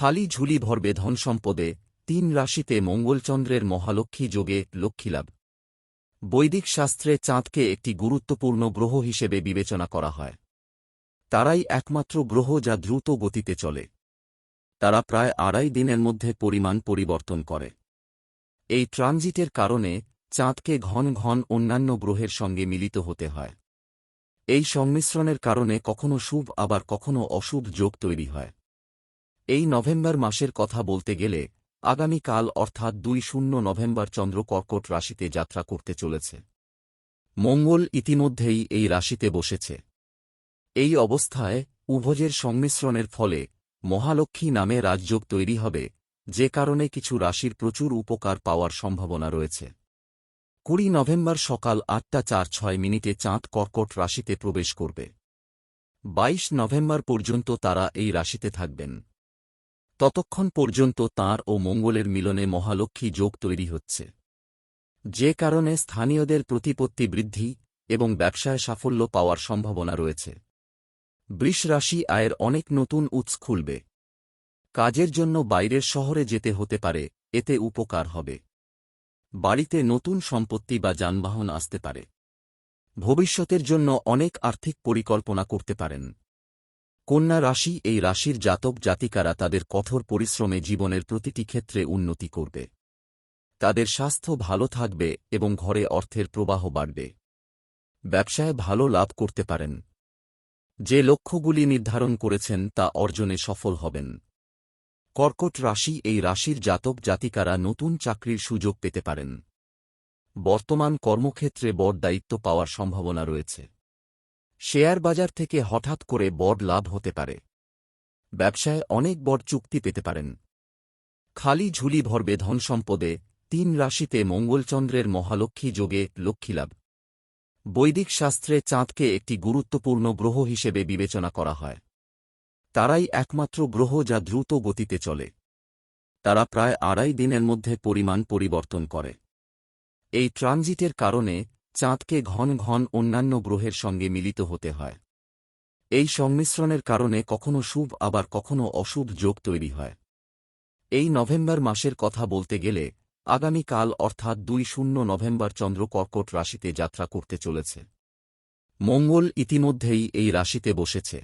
খালি ঝুলি ভরবে ধনসম্পদে তিন রাশিতে মঙ্গলচন্দ্রের মহালক্ষ্মী যোগে লক্ষ্মীলাভ। বৈদিক শাস্ত্রে চাঁদকে একটি গুরুত্বপূর্ণ গ্রহ হিসেবে বিবেচনা করা হয়। তারাই একমাত্র গ্রহ যা দ্রুত গতিতে চলে। তারা প্রায় আড়াই দিনের মধ্যে পরিমাণ পরিবর্তন করে। এই ট্রানজিটের কারণে চাঁদকে ঘন ঘন অন্যান্য গ্রহের সঙ্গে মিলিত হতে হয়। এই সংমিশ্রণের কারণে কখনো শুভ, আবার কখনো অশুভ যোগ তৈরি হয়। এই নভেম্বর মাসের কথা বলতে গেলে, আগামীকাল অর্থাৎ দুই শূন্য নভেম্বর চন্দ্র কর্কট রাশিতে যাত্রা করতে চলেছে। মঙ্গল ইতিমধ্যেই এই রাশিতে বসেছে। এই অবস্থায় উভজের সংমিশ্রণের ফলে মহালক্ষ্মী নামে রাজযোগ তৈরি হবে, যে কারণে কিছু রাশির প্রচুর উপকার পাওয়ার সম্ভাবনা রয়েছে। কুড়ি নভেম্বর সকাল আটটা চার ছয় মিনিটে চাঁদ কর্কট রাশিতে প্রবেশ করবে। বাইশ নভেম্বর পর্যন্ত তারা এই রাশিতে থাকবেন। ততক্ষণ পর্যন্ত তাঁর ও মঙ্গলের মিলনে মহালক্ষ্মী যোগ তৈরি হচ্ছে। যে কারণে স্থানীয়দের প্রতিপত্তি বৃদ্ধি এবং ব্যবসায় সাফল্য পাওয়ার সম্ভাবনা রয়েছে। বৃষ রাশি আয়ের অনেক নতুন উৎস খুলবে। কাজের জন্য বাইরের শহরে যেতে হতে পারে, এতে উপকার হবে। বাড়িতে নতুন সম্পত্তি বা যানবাহন আসতে পারে। ভবিষ্যতের জন্য অনেক আর্থিক পরিকল্পনা করতে পারেন। কন্যা রাশি এই রাশির জাতক জাতিকারা তাদের কঠোর পরিশ্রমে জীবনের প্রতিটি ক্ষেত্রে উন্নতি করবে। তাদের স্বাস্থ্য ভালো থাকবে এবং ঘরে অর্থের প্রবাহ বাড়বে। ব্যবসায় ভালো লাভ করতে পারেন। যে লক্ষ্যগুলি নির্ধারণ করেছেন তা অর্জনে সফল হবেন। কর্কট রাশি এই রাশির জাতক জাতিকারা নতুন চাকরির সুযোগ পেতে পারেন। বর্তমান কর্মক্ষেত্রে বড় দায়িত্ব পাওয়ার সম্ভাবনা রয়েছে। শেয়ার বাজার থেকে হঠাৎ করে বড় লাভ হতে পারে। ব্যবসায় অনেক বড় চুক্তি পেতে পারেন। খালি ঝুলি ভরবে ধনসম্পদে তিন রাশিতে মঙ্গলচন্দ্রের মহালক্ষ্মী যোগে লক্ষ্মীলাভ বৈদিক শাস্ত্রে চাঁদকে একটি গুরুত্বপূর্ণ গ্রহ হিসেবে বিবেচনা করা হয়। তারাই একমাত্র গ্রহ যা দ্রুত গতিতে চলে। তারা প্রায় আড়াই দিনের মধ্যে পরিমাণ পরিবর্তন করে। এই ট্রানজিটের কারণে চাঁদকে ঘন ঘন অন্যান্য গ্রহের সঙ্গে মিলিত হতে হয়। এই সংমিশ্রণের কারণে কখনো শুভ, আবার কখনো অশুভ যোগ তৈরি হয়। এই নভেম্বর মাসের কথা বলতে গেলে, আগামীকাল অর্থাৎ দুই শূন্য নভেম্বর চন্দ্র কর্কট রাশিতে যাত্রা করতে চলেছে। মঙ্গল ইতিমধ্যেই এই রাশিতে বসেছে।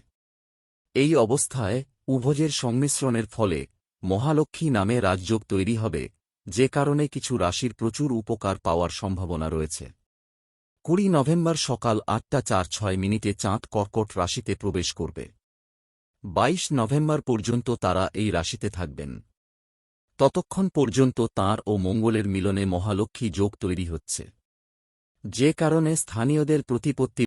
এই অবস্থায় উভজের সংমিশ্রণের ফলে মহালক্ষ্মী নামে রাজযোগ তৈরি হবে, যে কারণে কিছু রাশির প্রচুর উপকার পাওয়ার সম্ভাবনা রয়েছে। কুড়ি নভেম্বর সকাল আটটা চার ছয় মিনিটে চাঁদ কর্কট রাশিতে প্রবেশ করবে। বাইশ নভেম্বর পর্যন্ত তারা এই রাশিতে থাকবেন। ততক্ষণ পর্যন্ত তার ও মঙ্গলের মিলনে মহালক্ষ্মী যোগ তৈরি হচ্ছে। যে কারণে স্থানীয়দের প্রতিপত্তি